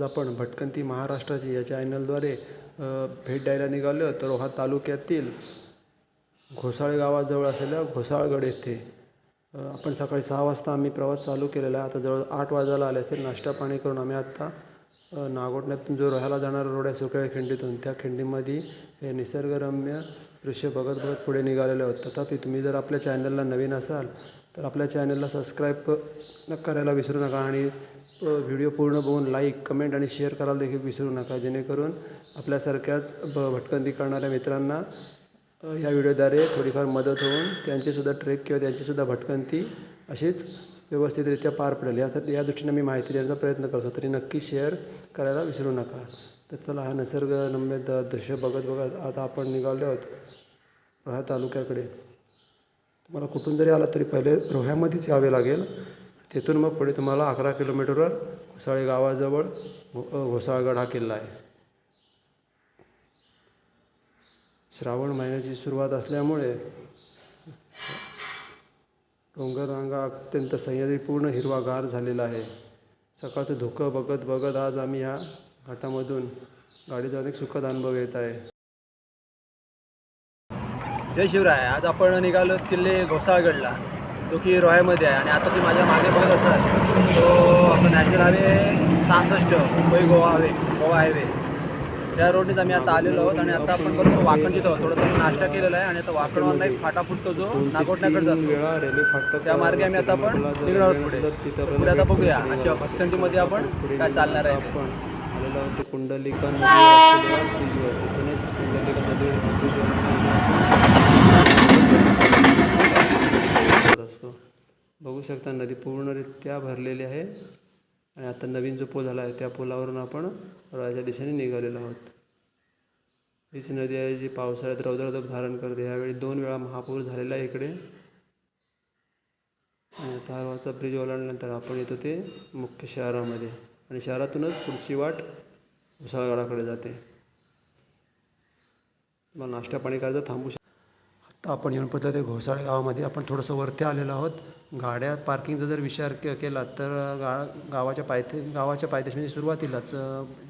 आज आपण भटकंती महाराष्ट्राची या चॅनलद्वारे भेट द्यायला निघालो तर हा तालुक्यातील घोसाळे गावाजवळ असलेल्या घोसाळगड येथे आपण सकाळी सहा वाजता आम्ही प्रवास चालू केलेला आहे. आता जवळ आठ वाजायला आले असेल. नाश्ता पाणी करून आम्ही आत्ता नागोटण्यातून जो राहायला जाणारा रोड आहे सुकळे खिंडीतून त्या खिंडीमध्ये हे निसर्गरम्य दृश्य बघत बघत पुढे निघालेले आहोत. तथापि तुम्ही जर आपल्या चॅनलला नवीन असाल तर आपल्या चॅनलला सबस्क्राईब करायला विसरू नका आणि व्हिडिओ पूर्ण बघून लाईक कमेंट आणि शेअर करायला देखील विसरू नका. जेणेकरून आपल्यासारख्याच ब भटकंती करणाऱ्या मित्रांना या व्हिडिओद्वारे थोडीफार मदत होऊन त्यांचीसुद्धा ट्रेक किंवा त्यांचीसुद्धा भटकंती अशीच व्यवस्थितरित्या पार पडेल. यासाठी या दृष्टीने मी माहिती देण्याचा प्रयत्न करतो तरी नक्की शेअर करायला विसरू नका. तर चला हा निसर्गरम्य द दृश्य बघत बघत आता आपण निघालो आहोत रोहा तालुक्याकडे. तुम्हाला कुठून जरी आला तरी पहिले रोह्यामध्येच यावे लागेल. तिथून मग पुढे तुम्हाला अकरा किलोमीटरवर घोसाळे गावाजवळ घो घोसाळगड हा किल्ला आहे. श्रावण महिन्याची सुरुवात असल्यामुळे डोंगररांगा अत्यंत सह्याद्रीपूर्ण हिरवागार झालेला आहे. सकाळचं धुकं बघत बघत आज आम्ही ह्या घाटामधून गाडीचा अनेक सुखद अनुभव येत आहे. जय शिवराय. आज आपण निघालो किल्ले घोसाळगडला. जो की रोह्यामध्ये आहे. आणि आता तुम्ही माझ्या मागे बघत असाल तो आपला नॅशनल हायवे सहासष्ट मुंबई गोवा हायवे गोवा हायवे. त्या रोडनेच आम्ही आता आलेलो आहोत आणि आता आपण परत वाकण तिथं थोडासा नाश्ता केलेला आहे आणि आता वाकणवरनं एक फाटा फुटतो जो नागोटण्याकडे जातो. वेळा रेल्वे फाटक त्या मार्गे आम्ही आता आपण निघणार आहोत पुढे. पुढे आता बघूया अशा भटकंतीमध्ये आपण काय चालणार आहे. आपण. आलेलो आहोत ते कुंडलिका बघू शकता नदी पूर्णरित्या भरलेली आहे. आणि आता नवीन जो पूल झाला आहे त्या पुलावरून आपण रोयाच्या दिशेने निघालेलो आहोत. हीच नदी आहे जी पावसाळ्यात रौद्ररूप धारण करते. यावेळी दोन वेळा महापूर झालेला आहे इकडे. आणि तारवाचा ब्रिज ओलांडल्यानंतर आपण येतो ते मुख्य शहरामध्ये. आणि शहरातूनच पुढची वाट उसाळगडाकडे जाते. तुम्हाला नाश्ता पाणी करायचं थांबू तर आपण येऊन पोहोचलो ते घोसाळे गावामध्ये. आपण थोडंसं वरती आलेलो आहोत. गाड्या पार्किंगचा जर विचार के केला तर गा गावाच्या पायथे गावाच्या पायथ्याशी म्हणजे सुरुवातीलाच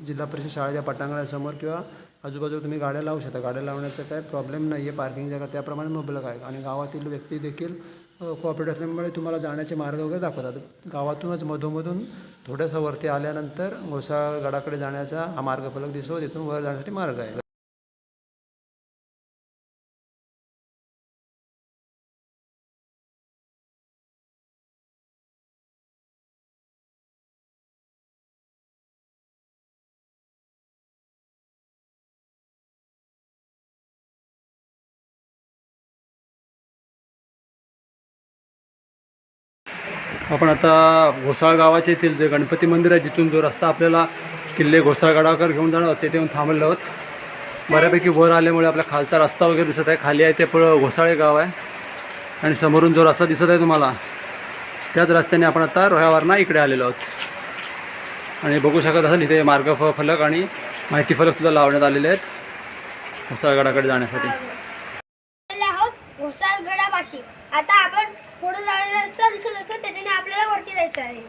जिल्हा परिषद शाळेच्या पटांगणासमोर किंवा आजूबाजूला तुम्ही गाड्या लावू शकता. गाड्या लावण्याचा काय प्रॉब्लेम नाही आहे पार्किंग जागा त्याप्रमाणे मुबलक आहे आणि गावातील व्यक्ती देखील कोऑपरेट असल्यामुळे तुम्हाला जाण्याचे मार्ग वगैरे दाखवतात. गावातूनच मधोमधून थोडंसं वरती आल्यानंतर घोसाळ गडाकडे जाण्याचा हा मार्गफलक दिसतो. तिथून वर जाण्यासाठी मार्ग आहे. आपण आता घोसाळ गावाच्या येथील जे गणपती मंदिर आहे जिथून जो रस्ता आपल्याला किल्ले घोसाळगडावर घेऊन जाणार आहोत तेथे येऊन थांबलेलो आहोत. बऱ्यापैकी वर आल्यामुळे आपला खालचा रस्ता वगैरे दिसत आहे. खाली आहे ते पुढं घोसाळे गाव आहे. आणि समोरून जो रस्ता दिसत आहे तुम्हाला त्याच रस्त्याने आपण आता रोह्यावरना इकडे आलेलो आहोत. आणि बघू शकत असाल इथे मार्ग फ फलक आणि माहिती फलकसुद्धा लावण्यात आलेले आहेत घोसाळगडाकडे जाण्यासाठी. आता आपण पुढे जाणारा रस्ता दिसत असेल त्याच्याने करायचं आहे.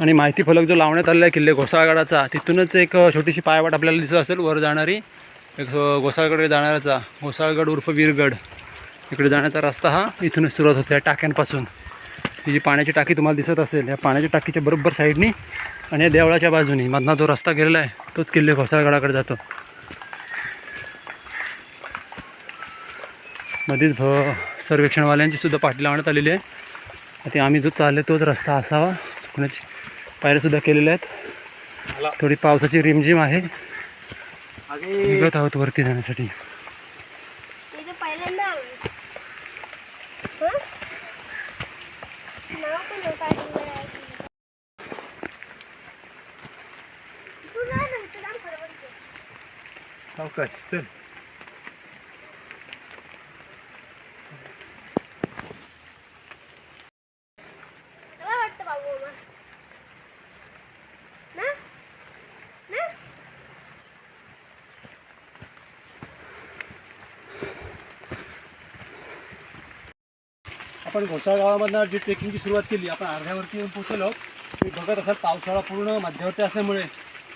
आणि माहिती फलक जो लावण्यात आलेला आहे किल्ले घोसाळगडाचा तिथूनच एक छोटीशी पायवाट आपल्याला दिसत असेल वर जाणारी एक अ, घोसाळगडकडे जाणाऱ्याचा घोसाळगड उर्फ वीरगड. इकडे जाण्याचा रस्ता हा इथूनच सुरुवात होते या टाक्यांपासून. ही जी पाण्याची टाकी तुम्हाला दिसत असेल या पाण्याच्या टाकीच्या बरोबर साईडनी आणि या देवळाच्या बाजूनी मधना जो रस्ता गेलेला आहे तोच किल्ले घोसाळगडाकडे जातो. मध्येच भ सर्वेक्षणवाल्यांची सुद्धा पाठी लावण्यात आलेली आहे. आता आम्ही जो चालले तोच रस्ता असावा. चुकण्याची पायऱ्यासुद्धा केलेल्या आहेत. थोडी पावसाची रिमझिम आहे. निघत आहोत वरती जाण्यासाठी. इथे पहिल्यांदा आलोय. हं? नाव पण नव्हतं आठवलं आहे. तू जा ना, इथं जाऊन खरं बोलते. अवकाश चल तुला वाटतं बाबू मामा? ना? ना? आपण घोसाळ गावामधनं जी ट्रेकिंगची सुरुवात केली आपण अर्ध्यावरती येऊन पोहोचलो. मी बघत असाल पावसाळा पूर्ण मध्यावरती असल्यामुळे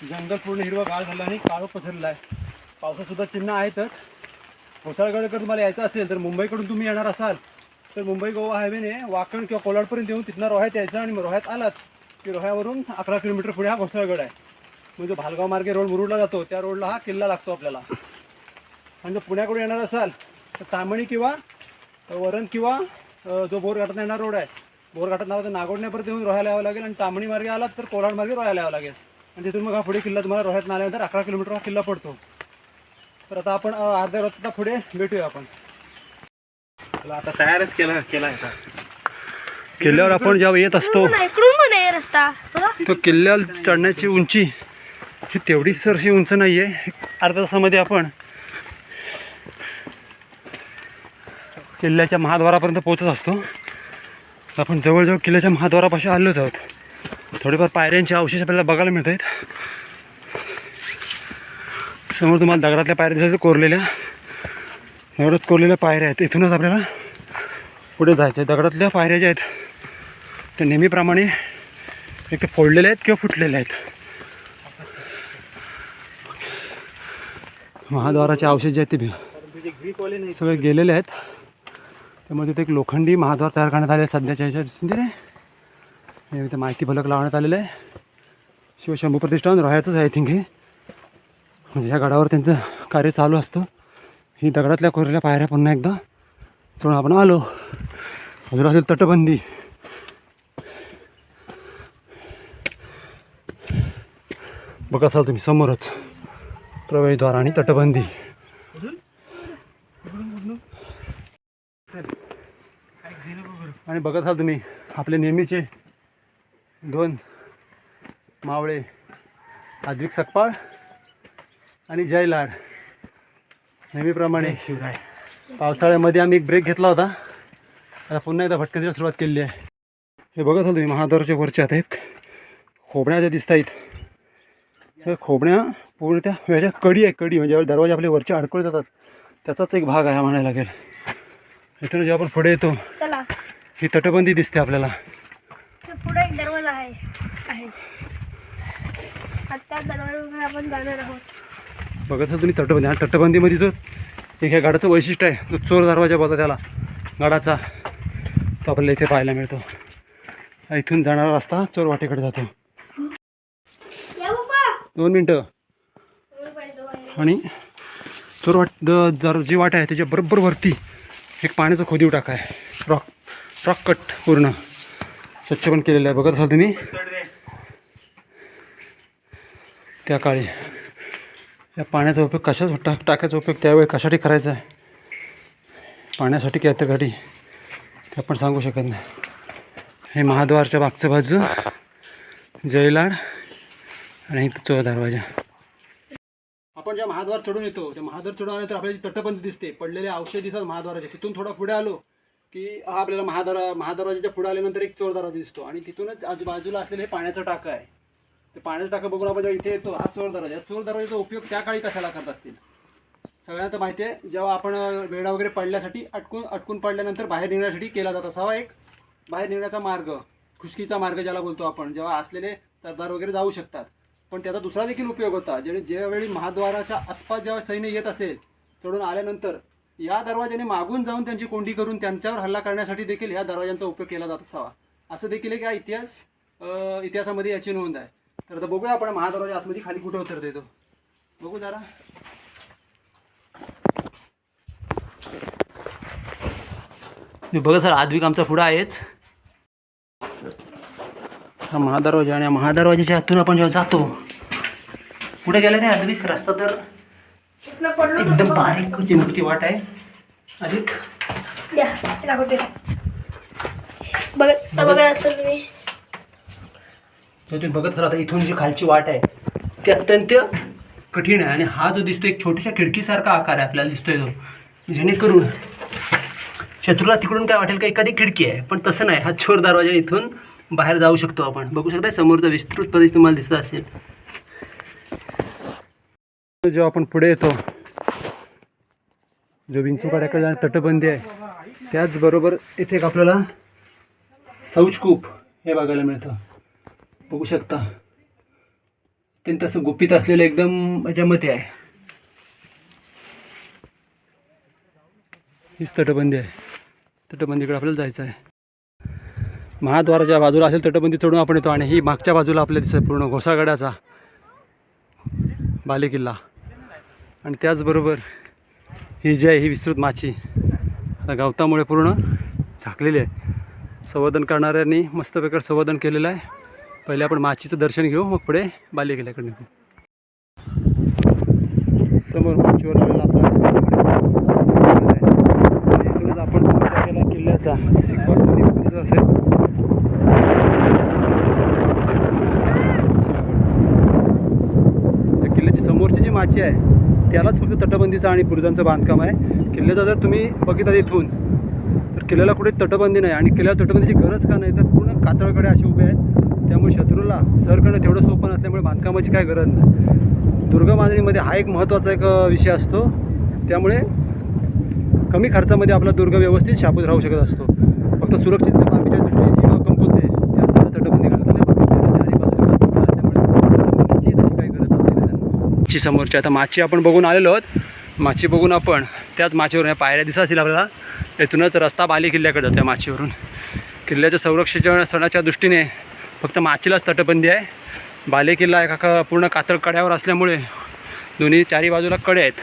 जंगल पूर्ण हिरवं गाळ झाला आणि काळो पसरलेला आहे. पावसासुद्धा चिन्ह आहेतच. घोसाळगडकडे तुम्हाला यायचं असेल तर मुंबईकडून तुम्ही येणार असाल तर मुंबई गोवा हायवेने वाकण किंवा कोलाडपर्यंत येऊन तिथनं रोह्यात यायचं आणि रोह्यात आलात की रोह्यावरून अकरा किलोमीटर पुढे हा घोसाळगड आहे. म्हणजे भालगाव मार्गे रोड मुरुडला जातो त्या रोडला हा किल्ला लागतो आपल्याला. आणि जर पुण्याकडून येणार असाल तर तांबणी किंवा वरण किंवा जो बोरघाटात येणार रोड आहे बोरघाटात नाव तर नागोडण्यापर्यंत येऊन रोह्याला यावं लागेल आणि तांबणी मार्गे आलात तर कोलाड मार्गे रोह्याला यावं लागेल. आणि तिथून मग हा पुढे किल्ला तुम्हाला रोह्यात आल्यानंतर अकरा किलोमीटर हा किल्ला पडतो. तर आता आपण अर्ध्या रस्ता पुढे भेटूया आपण. चला आता तयारच केला केला आहे किल्ल्यावर आपण जेव्हा येत असतो रस्ता. तो किल्ल्यावर चढण्याची उंची ही तेवढी सरशी उंच नाही आहे अर्ध्या तासामध्ये आपण किल्ल्याच्या महाद्वारापर्यंत पोहोचत असतो. आपण जवळजवळ किल्ल्याच्या महाद्वारापाशी आलोच आहोत. थोडेफार पायऱ्यांचे अवशेष आपल्याला बघायला मिळत आहेत समोर तुम्हाला दगडातल्या पायऱ्या दिसतात कोरलेल्या. दगडात कोरलेल्या पायऱ्या आहेत. इथूनच आपल्याला पुढे जायचं आहे दगडातल्या पायऱ्या ज्या आहेत त्या नेहमीप्रमाणे एक तर फोडलेले आहेत किंवा फुटलेल्या आहेत. महाद्वाराचे अवशेष जे आहेत ते सगळे गेलेले आहेत. त्यामध्ये तिथे एक लोखंडी महाद्वार तयार करण्यात आले सध्याच्या याच्या दिसून ते हे इथे माहिती फलक लावण्यात आलेलं आहे. शिवशंभू प्रतिष्ठान राहायचंच आहे थिंक हे. म्हणजे ह्या गडावर त्यांचं कार्य चालू असतं. ही दगडातल्या कोरलेल्या पायऱ्या पुन्हा एकदा चढून आपण आलो. बाजूला असेल तटबंदी. बघा असाल तुम्ही समोरच. प्रवेशद्वार आणि तटबंदी. आणि बघत असाल तुम्ही आपले नेहमीचे दोन मावळे आद्विक सकपाळ आणि जय लाड. नेहमीप्रमाणे शिवराय. पावसाळ्यामध्ये आम्ही एक ब्रेक घेतला होता. आता पुन्हा एकदा भटकंतीला सुरुवात केलेली आहे. हे बघत असाल तुम्ही महाद्वाराच्या वरचे आता एक खोबण्या ज्या दिसत आहेत. त्या खोबण्या पूर्ण त्या वेळच्या कडी आहे कडी. म्हणजे दरवाजे आपले वरचे अडकळे जातात. त्याचाच एक भाग आहे म्हणायला लागेल. इथून जेव्हा आपण पुढे येतो चला. ही तटबंदी दिसते आपल्याला. ते पुढे एक दरवाजा आहे. आहे. आता दरवाजावर आपण जाणार आहोत. बघत तुम्ही तटबंदी. आणि तटबंदीमध्ये तो एक ह्या गडाचं वैशिष्ट्य आहे तो चोर दरवाजा बोलतो त्याला गडाचा तो आपल्याला इथे पाहायला मिळतो. इथून जाणारा रस्ता चोर वाटेकडे जातो. दोन मिनटं. आणि चोर वाट द जर जी वाट आहे त्याच्या बरोबर वरती एक पाण्याचा खोदीव टाका आहे. रॉक रॉक कट पूर्ण स्वच्छ पण केलेलं आहे. बघत असाल तुम्ही? त्या काळी. या पाण्याचा उपयोग कशा टा टाकायचा उपयोग त्यावेळी कशासाठी करायचा आहे? पाण्यासाठी की यात्रेसाठी ते आपण सांगू शकत नाही. हे महाद्वारच्या मागचं बाजू जयलाड आणि इथं चोर दरवाजा. आपण ज्या महाद्वार चढून येतो त्या महाद्वार चढून आल्यानंतर आपल्याला तटबंदी दिसते पडलेले औषध दिसतात महाद्वाराचे तिथून थोडा पुढे आलो की हा आपल्याला महाद्वारा महादरवाजाच्या पुढे आल्यानंतर एक चोर दरवाजा दिसतो आणि तिथूनच आजूबाजूला असलेलं हे पाण्याचं टाकं आहे. ते पाण्याचं टाकं बघून आपण जेव्हा इथे येतो हा चोर दरवाजा चोर दरवाजाचा उपयोग त्या काळी कशाला करत असतील? सगळ्यांना माहिती आहे जेव्हा आपण वेळा वेढा वगैरे पडल्यासाठी अटकून अटकून पडल्यानंतर बाहेर निघण्यासाठी केला जात असावा एक बाहेर निघण्याचा मार्ग खुशकीचा मार्ग ज्याला बोलतो आपण जेव्हा असलेले सरदार वगैरे जाऊ शकतात. पण त्याचा दुसरा देखील उपयोग होता ज्याने ज्यावेळी महाद्वाराच्या आसपास जेव्हा सैन्य येत असेल चढून आल्यानंतर या दरवाज्याने मागून जाऊन त्यांची कोंडी करून त्यांच्यावर हल्ला करण्यासाठी देखील या दरवाजांचा उपयोग केला जात असावा. असं देखील एक हा इतिहास इतिहासामध्ये याची नोंद आहे. तर आता बघूया आपण महादरवाजा आतमध्ये खाली कुठं उतरते तो. बघू जरा. मी सर आदविक आमचा पुढं आहेच. हा महादरवाजा आणि महादरवाजाच्या आतून आपण जेव्हा जातो पुढे गेला रे आद्विक रस्ता तर एकदम बारीक मोठी वाट आहे. अधिक तुम्ही. बघत राहता इथून जी खालची वाट आहे ती अत्यंत कठीण आहे. आणि हा जो दिसतो एक छोट्याशा खिडकीसारखा आकार आहे आपल्याला दिसतोय तो. जेणेकरून शत्रूला तिकडून काय वाटेल का एखादी खिडकी आहे. पण तसं नाही हा चोर दरवाजा इथून बाहेर जाऊ शकतो आपण. बघू शकता समोरचा विस्तृत प्रदेश तुम्हाला दिसत असेल. जेव्हा आपण पुढे येतो जो विंचुकाड्याकडे जाणारी तटबंदी आहे त्याचबरोबर इथे एक आपल्याला सौचकूप हे बघायला मिळतं. बघू शकता. अत्यंत असं गुपित असलेलं एकदम याच्यामध्ये आहे. हीच तटबंदी आहे. तटबंदीकडे आपल्याला जायचं आहे. महाद्वाराच्या बाजूला असेल तटबंदी चढून आपण येतो आणि ही मागच्या बाजूला आपल्याला दिसत पूर्ण घोसागडाचा बालेकिल्ला. आणि त्याचबरोबर ही जी आहे ही विस्तृत माची आता गवतामुळे पूर्ण झाकलेली आहे. संवर्धन करणाऱ्यांनी मस्त प्रकार संवर्धन केलेलं आहे. पहिले आपण माचीचं दर्शन घेऊ मग पुढे बालेकिल्ल्याकडे निघू. समोर माचीवर लावलेला आपला इथूनच आपण किल्ल्याचा. असेल ते समोर दिसतं जे किल्ल्याची समोरची आहे त्यालाच फक्त तटबंदीचं आणि बुरुजांचं बांधकाम आहे. किल्ल्याचा जर तुम्ही बघितला इथून तर किल्ल्याला कुठे तटबंदी नाही आणि किल्ल्याला तटबंदीची गरज का नाही तर पूर्ण कातळकडे असे उभे आहेत. त्यामुळे शत्रूला सर करणं तेवढं सोपं नसल्यामुळे बांधकामाची काय गरज नाही. दुर्ग बांधणीमध्ये हा एक महत्त्वाचा एक विषय असतो. त्यामुळे कमी खर्चामध्ये आपला दुर्ग व्यवस्थित शाबूत राहू शकत असतो. फक्त सुरक्षित बाबीच्या दृष्टीने जी कंपवते त्यासाठी तटबंदी करण्यात आली आहे. बाकीचे चारी बाजूला बांधकाम असल्यामुळे तटबंदीची तशी काही गरज नसते त्यांना. माची समोरची. आता माची आपण बघून आलेलो आहोत. माची बघून आपण त्याच माचीवरून या पायऱ्या दिसत असतील आपल्याला. येथूनच रस्ता बाली किल्ल्याकडे त्या माचीवरून. किल्ल्याच्या संरक्षणाच्या दृष्टीने फक्त माचीलाच तटबंदी आहे. बाले किल्ला एका का पूर्ण कातळ कड्यावर असल्यामुळे दोन्ही चारी बाजूला कडे आहेत.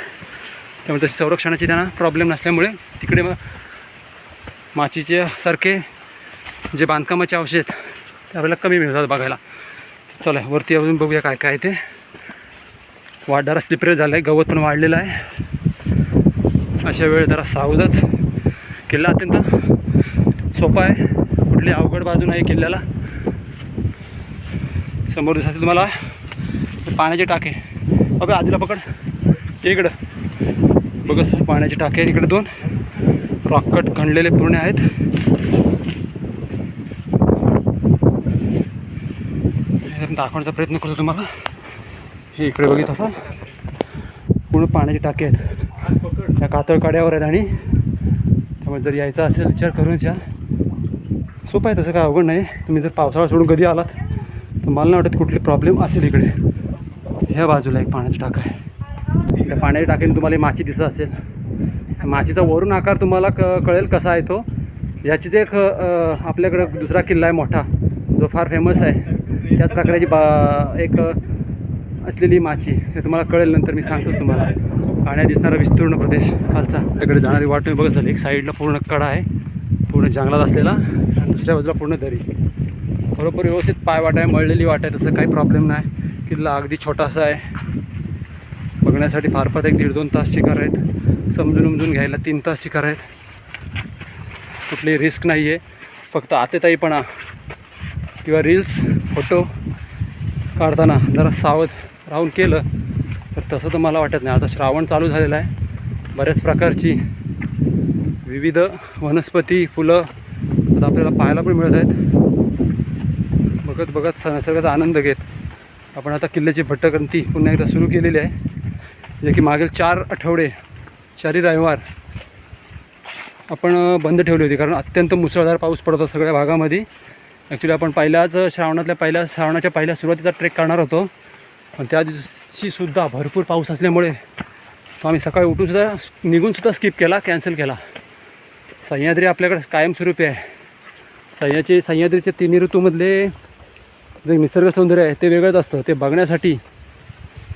त्यामुळे तशी संरक्षणाची त्यांना प्रॉब्लेम नसल्यामुळे तिकडे मग माचीचे सारखे जे बांधकामाचे अवशेष आहेत ते आपल्याला कमी मिळतात बघायला. चला वरती अजून बघूया काय काय ते. वाढणारा स्लिपरेज झाला आहे गवत पण वाढलेलं आहे. अशा वेळ जरा सावधच. किल्ला अत्यंत सोपा आहे. कुठली अवघड बाजू नाही किल्ल्याला. समोर दिसत तुम्हाला पाण्याचे टाके. बघा आधीला पकड. इकडं. बघा सर पाण्याचे टाके आहेत इकडे दोन. रॉकट खणलेले पूर्ण आहेत. दाखवण्याचा प्रयत्न करतो तुम्हाला. हे इकडे बघित असाल? पूर्ण पाण्याचे टाके आहेत. त्या कातळ काड्यावर आहेत आणि त्यामुळे जर यायचा असेल विचार करून या. सोपं आहे तसं काय अवघड नाही. तुम्ही जर पावसाळा सोडून कधी आलात तर मला नाही वाटत कुठले प्रॉब्लेम असेल इकडे. ह्या बाजूला एक पाण्याचा टाका आहे. त्या पाण्याच्या टाक्याने तुम्हाला माची दिसत असेल. माचीचा वरून आकार तुम्हाला क कळेल कसा आहे तो. याचीच एक आपल्याकडं दुसरा किल्ला आहे मोठा जो फार फेमस आहे. त्याच प्रकारची बा एक असलेली माची हे तुम्हाला कळेल नंतर मी सांगतोच तुम्हाला. पाण्यात दिसणारा विस्तीर्ण प्रदेश खालचा. त्याकडे जाणारी वाट तुम्ही बघत झाली एक साईडला पूर्ण कडा आहे पूर्ण जंगलात असलेला आणि दुसऱ्या बाजूला पूर्ण दरी. बरोबर व्यवस्थित पाय वाट आहे मळलेली वाट आहे तसं काही प्रॉब्लेम नाही. किल्ला अगदी छोटासा आहे. बघण्यासाठी फार फार एक दीड दोन तास शिकार आहेत. समजून उमजून घ्यायला तीन तास शिकार आहेत. कुठली रिस्क नाही आहे फक्त आतेताईपणा किंवा रील्स फोटो काढताना जरा सावध राहून केलं तर तसं तर मला वाटत नाही. आता श्रावण चालू झालेलं आहे. बऱ्याच प्रकारची विविध वनस्पती फुलं आता आपल्याला पाहायला पण मिळत आहेत. बघत बघत निसर्गाचा आनंद घेत आपण आता किल्ल्याची भट्टक्रांती पुन्हा एकदा सुरू केलेली आहे. जे की मागील चार आठवडे चारी रविवार आपण बंद ठेवली होती. कारण अत्यंत मुसळधार पाऊस पडत होता सगळ्या भागामध्ये. ॲक्च्युली आपण पहिल्याच श्रावणातल्या पहिल्या श्रावणाच्या पहिल्या सुरुवातीचा ट्रेक करणार होतो. पण त्या दिवशीसुद्धा भरपूर पाऊस असल्यामुळे तो आम्ही सकाळी उठूनसुद्धा निघूनसुद्धा स्किप केला कॅन्सल केला. सह्याद्री आपल्याकडे कायमस्वरूपी आहे. सह्याचे सह्याद्रीच्या तिन्ही ऋतूमधले जे निसर्ग सौंदर्य आहे ते वेगळंच असतं. ते बघण्यासाठी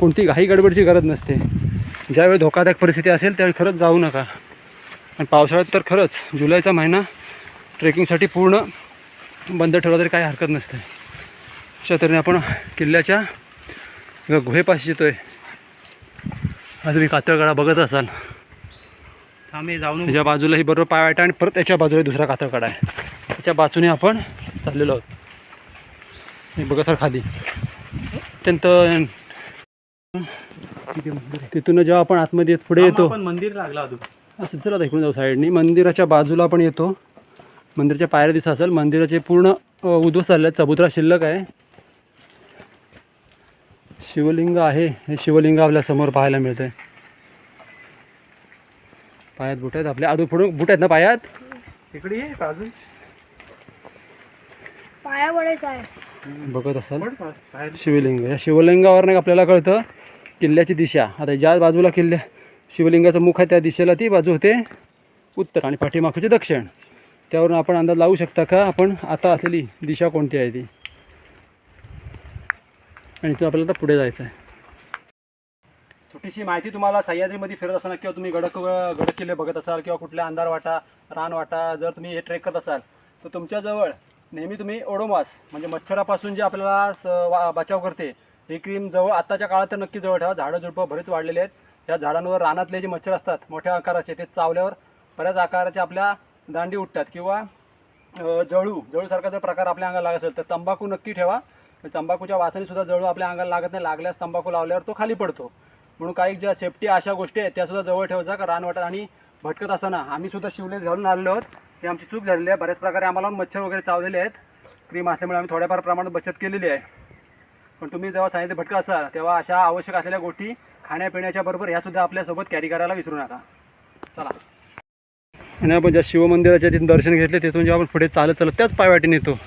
कोणती घाई गडबडची गरज नसते. ज्यावेळी धोकादायक परिस्थिती असेल त्यावेळी खरंच जाऊ नका. आणि पावसाळ्यात तर खरंच जुलैचा महिना ट्रेकिंगसाठी पूर्ण बंद ठेवला तरी काही हरकत नसते. अशा तऱ्हेने आपण किल्ल्याच्या किंवा गुहेपाशी येतोय. हा तुम्ही कातळगडा बघत असाल. आम्ही जाऊन त्याच्या बाजूला ही बरोबर पाय वाटा आणि परत त्याच्या बाजूला दुसरा कातळकडा आहे. त्याच्या बाजूने आपण चाललेलो आहोत. हे बघा सर खाली. अत्यंत तिथून जेव्हा आपण आतमध्ये येत- पुढे येतो. मंदिर लागला असं चला इकडून जाऊ साईडनी. मंदिराच्या बाजूला आपण येतो. मंदिराच्या पायऱ्या दिसत असेल. मंदिराचे पूर्ण उद्ध्वस्त झालेले आहेत. चबुतरा शिल्लक आहे. शिवलिंग आहे. हे शिवलिंग आपल्यासमोर पाहायला मिळतंय. पायात बुट आहेत आपल्या. आदू पुढे बुट आहेत ना पायात? इकडे ये अजून पाया पडायचं आहे. बघत असाल. शिवलिंग. या शिवलिंगावरनं आपल्याला कळतं किल्ल्याची दिशा. आता ज्या बाजूला किल्ल्या शिवलिंगाचं मुख आहे त्या दिशेला ती बाजू होते उत्तर आणि पाठीमागची दक्षिण. त्यावरून आपण अंदाज लावू शकता का? आपण आता असलेली दिशा कोणती आहे ती? आणि तो आपल्याला आता पुढे जायचं आहे. छोटीशी माहिती तुम्हाला सह्याद्रीमध्ये फिरत असताना किंवा तुम्ही गडक गडक किल्ले बघत असाल किंवा कुठल्या अंधार वाटा रान वाटा जर तुम्ही हे ट्रेक करत असाल तर तुमच्याजवळ नेहमी तुम्ही ओडोमास म्हणजे मच्छरापासून जे आपल्याला वा बचाव करते ही क्रीम जवळ आत्ताच्या काळात तर नक्की जवळ ठेवा. झाडं झुडपं बरेच वाढलेले आहेत. त्या झाडांवर रानातले जे मच्छर असतात मोठ्या आकाराचे ते चावल्यावर बऱ्याच आकाराचे आपल्या दांडी उठतात. किंवा जळू जळूसारखा जर प्रकार आपल्या अंगाला लागत असेल तर तंबाखू नक्की ठेवा. तंबाखूच्या वासाने सुद्धा जळू आपल्या अंगाला लागत नाही. लागल्यास तंबाखू लावल्यावर तो खाली पडतो. म्हणून काही ज्या सेफ्टी अशा गोष्टी आहेत त्या सुद्धा जवळ ठेवायचा का रानवाटात आणि भटकत असताना. आम्ही सुद्धा शिवलेस घालून आलेलो आहोत. ही आमची चूक झालेली आहे. बऱ्याच प्रकारे आम्हाला मच्छर वगैरे चावलेले आहेत. क्रीम असल्यामुळे आम्ही थोड्याफार प्रमाणात बचत केलेली आहे. पण तुम्ही जेव्हा सांगितलं भटका असाल तेव्हा अशा आवश्यक असलेल्या गोष्टी खाण्यापिण्याच्या बरोबर ह्यासुद्धा आपल्यासोबत कॅरी करायला विसरू नका. चला. आणि आपण ज्या शिवमंदिराच्या तिथून दर्शन घेतले तिथून जेव्हा आपण पुढे चालत चालत त्याच पायवाटीने येतो.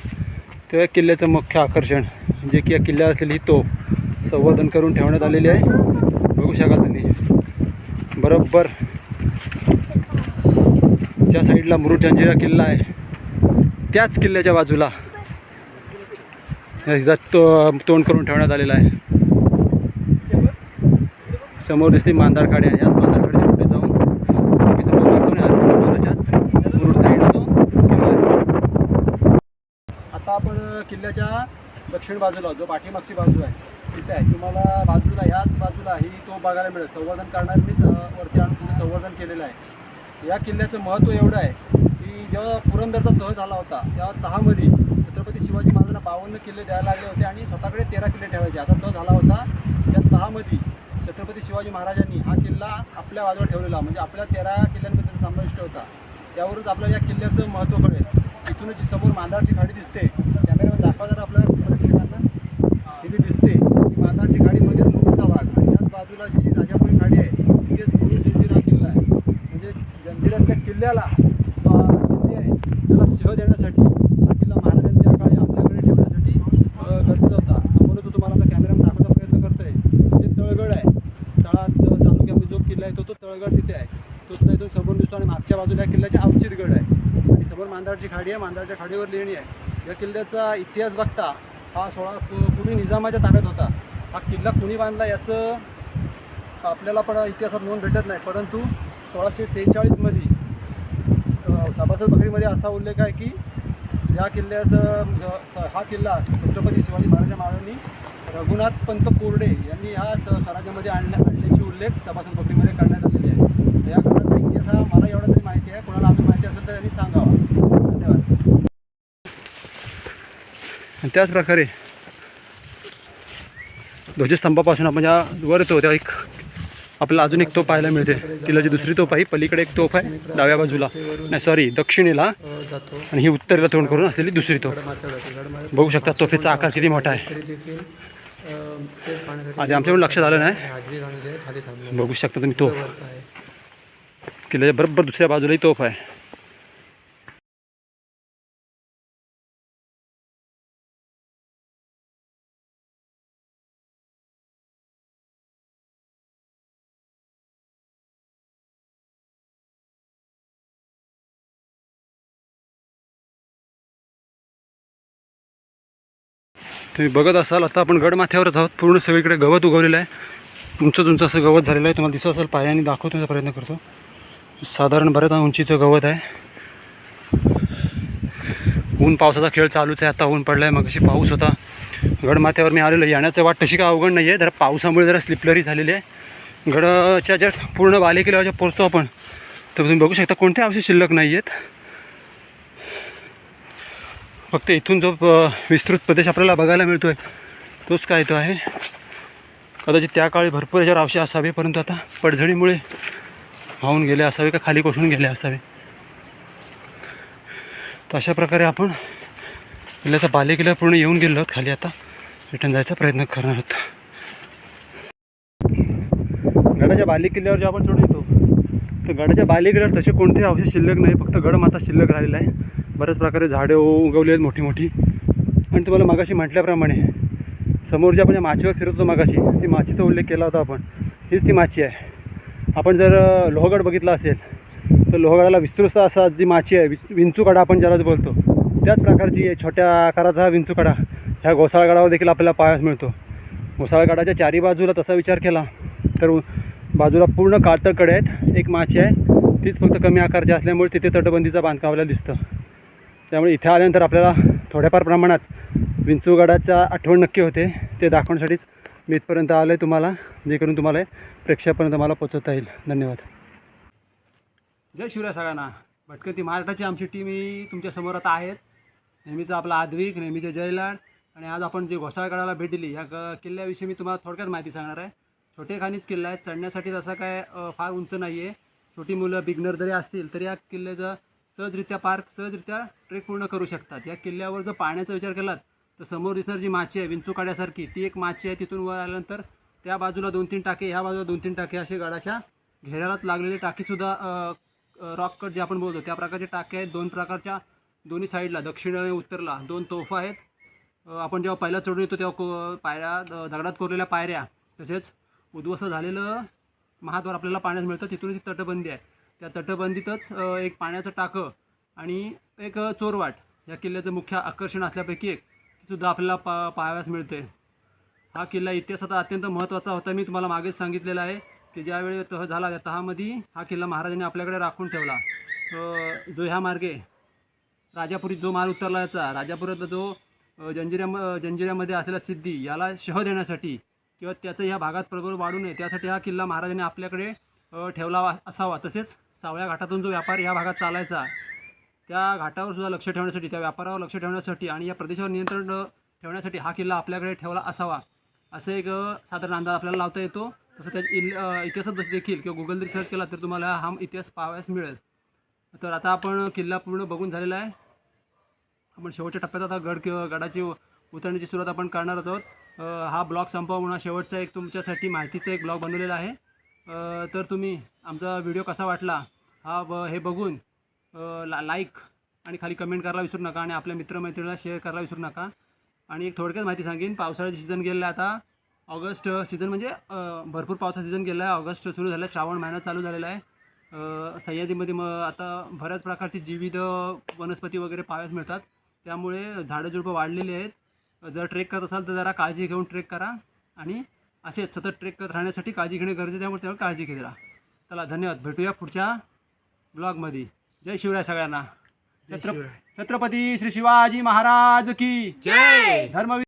त्या किल्ल्याचं मुख्य आकर्षण जे की या किल्ल्यावर असलेली ही तोफ संवर्धन करून ठेवण्यात आलेली आहे. बघू शकाल तुम्ही. बरोबर. ज्या साईडला मुरुड जंजिरा किल्ला आहे त्याच किल्ल्याच्या बाजूला एकदा तो तोंड करून ठेवण्यात आलेला आहे. समोर दिसते मांदारखाड्या याच मांदारखाड्याच्या पुढे जाऊन आरबी समोर लागतो आणि आरबी समोरच्याच मुरुड साईडला तो किल्ला आहे आता आपण किल्ल्याच्या दक्षिण बाजूला जो पाठीमागची बाजू आहे तिथे आहे. तुम्हाला बाजूला ह्याच बाजूला ही तो बघायला मिळेल. संवर्धन करणाऱ्यांनीच मीच वरती आणून तिथे संवर्धन केलेलं आहे. या किल्ल्याचं महत्त्व एवढं आहे की जेव्हा पुरंदरचा तह झाला होता तेव्हा तहामध्ये छत्रपती शिवाजी महाराजांना बावन्न किल्ले द्यायला लागले होते आणि स्वतःकडे तेरा किल्ले ठेवायचे. असा तह झाला होता. त्या तहामध्ये छत्रपती शिवाजी महाराजांनी हा किल्ला आपल्या बाजूला ठेवलेला म्हणजे आपल्या तेरा किल्ल्यांमध्ये समाविष्ट होता. त्यावरच आपल्याला या किल्ल्याचं महत्त्व कळेल. इथूनच जी समोर मांदळाची खाडी दिसते कॅमेऱ्यामध्ये दाखवा जरा आपल्या प्रेक्षकांना तिथे दिसते की मांदारची खाडी म्हणजे मुरुडचा भाग आणि याच बाजूला जी राजापुरी खाडी आहे तिथेच मुरुड जंजिरा किल्ला आहे म्हणजे जंजिऱ्यातल्या किल्ल्याला जो हा सिद्धी आहे त्याला शह देण्यासाठी हा किल्ला महाराजांनी त्या काळी आपल्याकडे ठेवण्यासाठी अ, गरजेचा होता समोर जो तुम्हाला आता कॅमेरा दाखवण्याचा प्रयत्न करतोय म्हणजे तळगड आहे तळात तालुक्यामध्ये जो किल्ला आहे तो तो तळगड तिथे आहे तो सुद्धा इथून समोर दिसतो आणि मागच्या बाजूला या किल्ल्याचे अवचिरगड आहे आणि खाडी आहे मांदारच्या खाडीवर लेणी आहे. या किल्ल्याचा इतिहास बघता हा सोळा पु- निजामाच्या ताब्यात होता. हा किल्ला कुणी बांधला याचं आपल्याला पण इतिहासात नोंद भेटत नाही. परंतु सोळाशे सेहेचाळीसमध्ये सभासद बकरीमध्ये असा उल्लेख आहे की या किल्ल्याचं ज- स- हा किल्ला छत्रपती शिवाजी महाराजा महाराजांनी रघुनाथ पंत कोरडे यांनी ह्या स- स्वराज्यामध्ये आणण्या आणल्याची उल्लेख सभासद बकरीमध्ये करण्यात आलेली आहे. या काळाचा इतिहास हा मला एवढा तरी माहिती आहे. कोणाला अजून माहिती असेल तर त्यांनी सांगावा धन्यवाद आणि त्याच प्रकारे ध्वजस्तंभापासून आपण ज्या वर येतो त्या एक आपल्याला अजून एक तोफ पाहायला मिळते. किल्ल्याची दुसरी तोफ आहे पलीकडे एक तोफ आहे डाव्या बाजूला. नाही सॉरी दक्षिणेला आणि ही उत्तरेला तोंड करून असलेली दुसरी तोफ. बघू शकता तोफेचा आकार किती मोठा आहे. आधी आमच्याकडून लक्षात आलं नाही. बघू शकता तुम्ही तोफ. किल्ल्याच्या बरोबर दुसऱ्या बाजूलाही तोफ आहे. तुम्ही बघत असाल आता आपण गडमाथ्यावरच आहोत. पूर्ण सगळीकडे गवत उगवलेलं आहे. उंच उंच असं गवत झालेलं आहे. तुम्हाला दिसत असेल पायाने दाखवण्याचा प्रयत्न करतो. साधारण बऱ्याच उंचीचं गवत आहे. ऊन पावसाचा खेळ चालूच आहे. आता ऊन पडला आहे मग पाऊस होता. गडमाथ्यावर मी आलेलो येण्याचं वाट तशी काय अवघड नाही आहे जरा पावसामुळे जरा स्लिपलरी झालेली आहे. गडाच्या ज्या पूर्ण बालेकिल्ल्यावर ज्या पोचतो आपण तर तुम्ही बघू शकता कोणते अवशेष शिल्लक नाही आहेत फक्त इथून जो विस्तृत प्रदेश आपल्याला बघायला मिळतो आहे तोच काय तो आहे. कदाचित त्या काळी भरपूर याच्यावर अवशेष असावे परंतु आता पडझडीमुळे वाहून गेले असावे का खाली कोसळून गेले असावे. तर अशा प्रकारे आपण किल्ल्याचा बालेकिल्ला पूर्ण येऊन गेलो आहोत खाली आता रिटर्न जायचा प्रयत्न करणार आहोत. गडाच्या बालेकिल्ल्यावर जे आपण चढू येतो तर गडाच्या बालेकिल्ल्यावर तसे कोणतेही अवशेष शिल्लक नाही फक्त गड माता शिल्लक राहिलेला आहे. बऱ्याच प्रकारे झाडे उगवली आहेत मोठी मोठी. आणि तुम्हाला मागाशी म्हटल्याप्रमाणे समोर जे आपण ज्या माचीवर फिरत होतो मागाशी ती माचीचा उल्लेख केला होता आपण. हीच ती माची आहे. आपण जर लोहगड बघितला असेल तर लोहगडाला विस्तृत असा जी माची आहे विंचूकडा आपण ज्याला बोलतो त्याच प्रकारची छोट्या आकाराचा हा विंचूकडा ह्या घोसाळगडावर देखील आपल्याला पाहायला मिळतो. घोसाळगडाच्या चारी बाजूला तसा विचार केला तर बाजूला पूर्ण कातळकडे आहेत एक माची आहे. तीच फक्त कमी आकारची असल्यामुळे तिथे तटबंदीचा बांधकाम आपल्याला दिसतं. त्यामुळे इथे आल्यानंतर आपल्याला थोड्याफार प्रमाणात विंचूगडाचा आठवण नक्की होते. ते दाखवण्यासाठीच मी इथपर्यंत आलो आहे तुम्हाला जे करून तुम्हाला प्रेक्षकापर्यंत मला पोचवता येईल. धन्यवाद. जय शिवराय सगळ्यांना. भटकती महाराष्ट्राची आमची टीम ही तुमच्यासमोर आता आहेच नेहमीचा आपला आद्विक नेहमीचे जयलाड. आणि आज आपण जे घोसाळगडाला भेट दिली या किल्ल्याविषयी मी तुम्हाला थोडक्यात माहिती सांगणार आहे. छोटे खानीच किल्ला आहे. चढण्यासाठी तसा काय फार उंच नाही आहे छोटी मुलं बिगनर जरी असतील तरी या किल्ल्याचं सहजरित्या पार्क सहजरित्या ट्रेक पूर्ण करू शकतात. या किल्ल्यावर जर पाण्याचा विचार केलात तर समोर दिसणार जी माची आहे विंचूकाड्यासारखी ती एक माची आहे. तिथून वर आल्यानंतर त्या बाजूला दोन तीन टाके ह्या बाजूला दोन तीन टाके असे गडाच्या घेऱ्यालाच लागलेले टाकीसुद्धा रॉक कट जे आपण बोलतो त्या प्रकारचे टाके आहेत. दोन प्रकारच्या दोन्ही साईडला दक्षिण आणि उत्तरला दोन तोफा आहेत. आपण जेव्हा पहिला चढून येतो तेव्हा को पायऱ्या दगडात कोरलेल्या पायऱ्या तसेच उद्ध्वस्त झालेलं महाद्वार आपल्याला पाण्यात मिळतं. तिथून ती तटबंदी आहे. त्या तटबंदीतच एक पाण्याचं टाकं आणि एक चोरवाट या किल्ल्याचं मुख्य आकर्षण असल्यापैकी एक. सुद्धा आपल्याला पा पाहाव्यास मिळते. हा किल्ला इतिहासात अत्यंत महत्त्वाचा होता. मी तुम्हाला मागेच सांगितलेलं आहे की ज्यावेळी तह झाला त्या तहामध्ये हा किल्ला महाराजांनी आपल्याकडे राखून ठेवला. जो ह्या मार्गे राजापुरीत जो माल उतरला याचा राजापुरातला जो जंजिऱ्या जंजिऱ्यामध्ये असलेला सिद्धी याला शह देण्यासाठी किंवा त्याचं ह्या भागात प्रबळ वाढू नये त्यासाठी हा किल्ला महाराजांनी आपल्याकडे ठेवला असावा. तसेच सावळ्या घाटातून जो व्यापार या भागात चालायचा त्या घाटावर सुद्धा लक्ष ठेवण्यासाठी त्या व्यापारावर लक्ष ठेवण्यासाठी आणि या प्रदेशावर नियंत्रण ठेवण्यासाठी हा किल्ला आपल्याकडे ठेवला असावा असं एक साधारण अंदाज आपल्याला लावता येतो. तसं त्या इल इतिहासात देखील किंवा गुगल जरी सर्च केला तर तुम्हाला हा इतिहास पाहावयास मिळेल. तर आता आपण किल्ला पूर्ण बघून झालेला आहे. आपण शेवटच्या टप्प्यात आता गड किंवा गडाची उतरण्याची सुरुवात आपण करणार आहोत. हा ब्लॉग संपवा म्हणून शेवटचा एक तुमच्यासाठी माहितीचा एक ब्लॉग बनवलेला आहे. तर तुम्ही आमचा व्हिडिओ कसा वाटला हा ब हे बघून ला लाईक आणि खाली कमेंट करायला विसरू नका आणि आपल्या मित्रमैत्रिणीला शेअर करायला विसरू नका. आणि एक थोडक्यात माहिती सांगेन पावसाळ्याचे सीझन गेलेलं आहे आता ऑगस्ट सीझन म्हणजे भरपूर पावसाचा सीझन गेला आहे. ऑगस्ट सुरू झाला आहे श्रावण महिना चालू झालेला आहे. सह्याद्रीमध्ये मग आता बऱ्याच प्रकारची विविध वनस्पती वगैरे पाहायला मिळतात. त्यामुळे झाडं झुडपं वाढलेली आहेत. जर ट्रेक करत असाल तर जरा काळजी घेऊन ट्रेक करा. आणि असेच सतत ट्रेक करत राहण्यासाठी काळजी घेणे गरजेचं आहे त्यामुळे त्यावर काळजी घेत राहा. चला धन्यवाद. भेटूया पुढच्या ब्लॉगमध्ये. जय शिवराय सगळ्यांना. छत्र छत्रपती श्री शिवाजी महाराज की जय! धर्मवीर